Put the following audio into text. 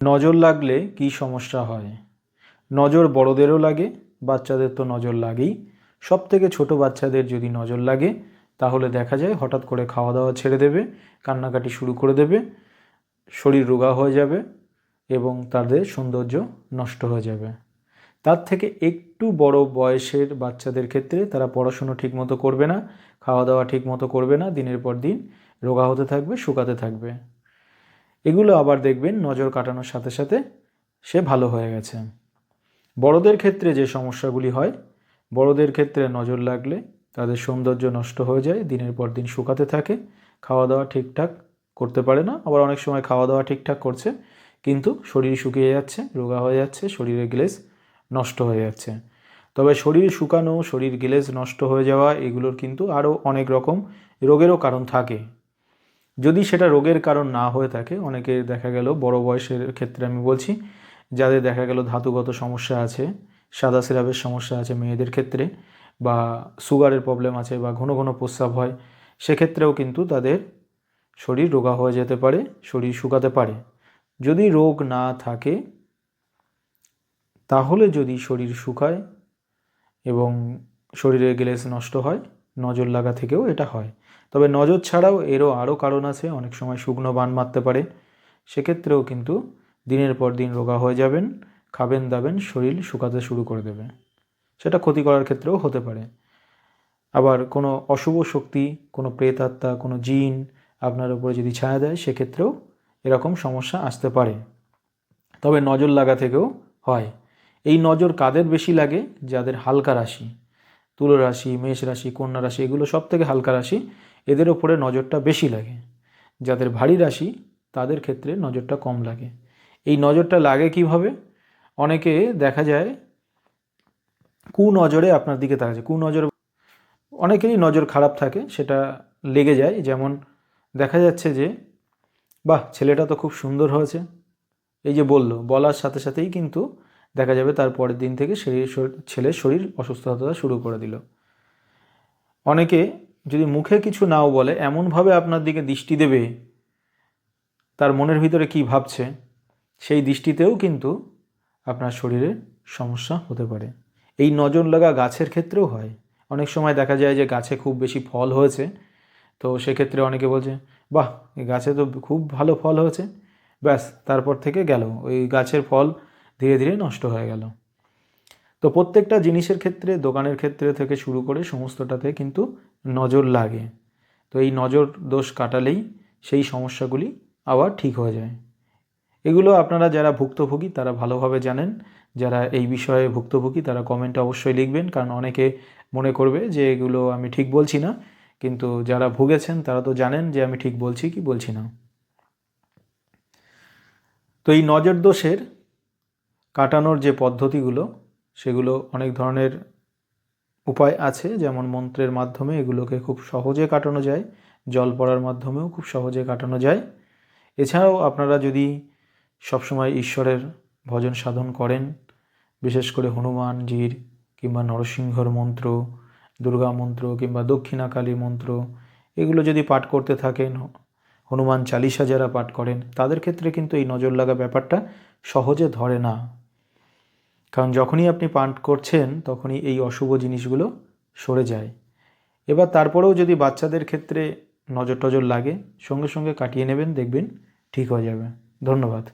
নজর লাগলে কি সমস্যা হয়? নজর বড়দেরও লাগে, বাচ্চাদের তো নজর লাগেই। সব থেকে ছোটো বাচ্চাদের যদি নজর লাগে, তাহলে দেখা যায় হঠাৎ করে খাওয়া দাওয়া ছেড়ে দেবে, কান্নাকাটি শুরু করে দেবে, শরীর রোগা হয়ে যাবে এবং তাদের সৌন্দর্য নষ্ট হয়ে যাবে। তার থেকে একটু বড় বয়সের বাচ্চাদের ক্ষেত্রে তারা পড়াশুনো ঠিকমতো করবে না খাওয়া দাওয়া ঠিকমতো করবে না, দিনের পর দিন রোগা হতে থাকবে, শুকাতে থাকবে। এগুলো আবার দেখবেন নজর কাটানোর সাথে সাথে সে ভালো হয়ে গেছে। বড়দের ক্ষেত্রে যে সমস্যাগুলি হয়, বড়দের ক্ষেত্রে নজর লাগলে তাদের সৌন্দর্য নষ্ট হয়ে যায়, দিনের পর দিন শুকাতে থাকে খাওয়া দাওয়া ঠিকঠাক করতে পারে না, আবার অনেক সময় খাওয়া দাওয়া ঠিকঠাক করছে, কিন্তু শরীর শুকিয়ে যাচ্ছে, রোগা হয়ে যাচ্ছে, শরীরের গ্লেজ নষ্ট হয়ে যাচ্ছে। তবে শরীর শুকানো, শরীর গ্লেজ নষ্ট হয়ে যাওয়া, এগুলোর কিন্তু আরও অনেক রকম রোগেরও কারণ থাকে। যদি সেটা রোগের কারণ না হয়ে থাকে, অনেকে দেখা গেল বড় বয়সের ক্ষেত্রে আমি বলছি, যাদের দেখা গেল ধাতুগত সমস্যা আছে, সাদা সিরাপের সমস্যা আছে মেয়েদের ক্ষেত্রে বা সুগারের প্রবলেম আছে বা ঘন ঘন প্রস্রাব হয়, সেক্ষেত্রেও কিন্তু তাদের শরীর রোগা হয়ে যেতে পারে, শরীর শুকাতে পারে। যদি রোগ না থাকে, তাহলে যদি শরীর শুকায় এবং শরীরে গ্লেজ নষ্ট হয় নজর লাগা থেকেও এটা হয়। তবে নজর ছাড়াও এরও আরও কারণ আছে, অনেক সময় শুকনো বান মারতে পারে। সেক্ষেত্রেও কিন্তু দিনের পর দিন রোগা হয়ে যাবেন, খাবেন, দাবেন, শরীর শুকাতে শুরু করে দেবে। সেটা ক্ষতি করার ক্ষেত্রেও হতে পারে। আবার কোনো অশুভ শক্তি, কোনো প্রেতাত্মা কোনো জিন আপনার উপরে যদি ছায়া দেয়, সেক্ষেত্রেও এরকম সমস্যা আসতে পারে। তবে নজর লাগা থেকেও হয়। এই নজর কাদের বেশি লাগে? যাদের হালকা রাশি। তুলো রাশি মেষ রাশি কন্যা রাশি এগুলো সব থেকে হালকা রাশি। এদের ওপরে নজরটা বেশি লাগে। যাদের ভারী রাশি, তাদের ক্ষেত্রে নজরটা কম লাগে। এই নজরটা লাগে কীভাবে? অনেকে দেখা যায় কু নজরে আপনার দিকে তাকাচ্ছে কু নজর অনেকেরই নজর খারাপ থাকে, সেটা লেগে যায়। যেমন দেখা যাচ্ছে যে, বাহ, ছেলেটা তো খুব সুন্দর হয়েছে। এই যে বলল, বলার সাথে সাথেই কিন্তু দেখা যাবে তার পরের দিন থেকে সেই ছেলের শরীর অসুস্থ হতে শুরু করে দিল। অনেকে যদি মুখে কিছু নাও বলে, এমনভাবে আপনার দিকে দৃষ্টি দেবে, তার মনের ভিতরে কি ভাবছে, সেই দৃষ্টিতেও কিন্তু আপনার শরীরে সমস্যা হতে পারে। এই নজর লাগা গাছের ক্ষেত্রেও হয়। অনেক সময় দেখা যায় যে গাছে খুব বেশি ফল হয়েছে, তো সেক্ষেত্রে অনেকে বলছে, বাহ গাছে তো খুব ভালো ফল হয়েছে। ব্যাস, তারপর থেকে গেল। ওই গাছের ফল ধীরে ধীরে নষ্ট হয়ে গেল। তো প্রত্যেকটা জিনিসের ক্ষেত্রে, দোকানের ক্ষেত্রে থেকে শুরু করে সমস্তটাতে কিন্তু নজর লাগে। তো এই নজর দোষ কাটালেই সেই সমস্যাগুলি আবার ঠিক হয়ে যায়। এগুলো আপনারা যারা ভুক্তভোগী, তারা ভালোভাবে জানেন। যারা এই বিষয়ে ভুক্তভোগী, তারা কমেন্টে অবশ্যই লিখবেন। কারণ অনেকে মনে করবে যে, এগুলো আমি ঠিক বলছি না। কিন্তু যারা ভুগেছেন, তারা তো জানেন যে, আমি ঠিক বলছি কি বলছি না। তো এই নজর দোষের কাটানোর যে পদ্ধতিগুলো, সেগুলো অনেক ধরনের উপায় আছে। যেমন মন্ত্রের মাধ্যমে এগুলোকে খুব সহজে কাটানো যায়, জল পড়ার মাধ্যমেও খুব সহজে কাটানো যায়। এছাড়াও আপনারা যদি সবসময় ঈশ্বরের ভজন সাধন করেন, বিশেষ করে হনুমানজির কিংবা নরসিংহর মন্ত্র, দুর্গা মন্ত্র কিংবা দক্ষিণাকালী মন্ত্র, এগুলো যদি পাঠ করতে থাকেন, হনুমান চালিসা যারা পাঠ করেন, তাদের ক্ষেত্রে কিন্তু এই নজর লাগা ব্যাপারটা সহজে ধরে না। কারণ যখনই আপনি পাঠ করছেন, তখনই এই অশুভ জিনিসগুলো সরে যায়। এবার তারপরেও যদি বাচ্চাদের ক্ষেত্রে নজর টজর লাগে, সঙ্গে সঙ্গে কাটিয়ে নেবেন, দেখবেন ঠিক হয়ে যাবে। ধন্যবাদ।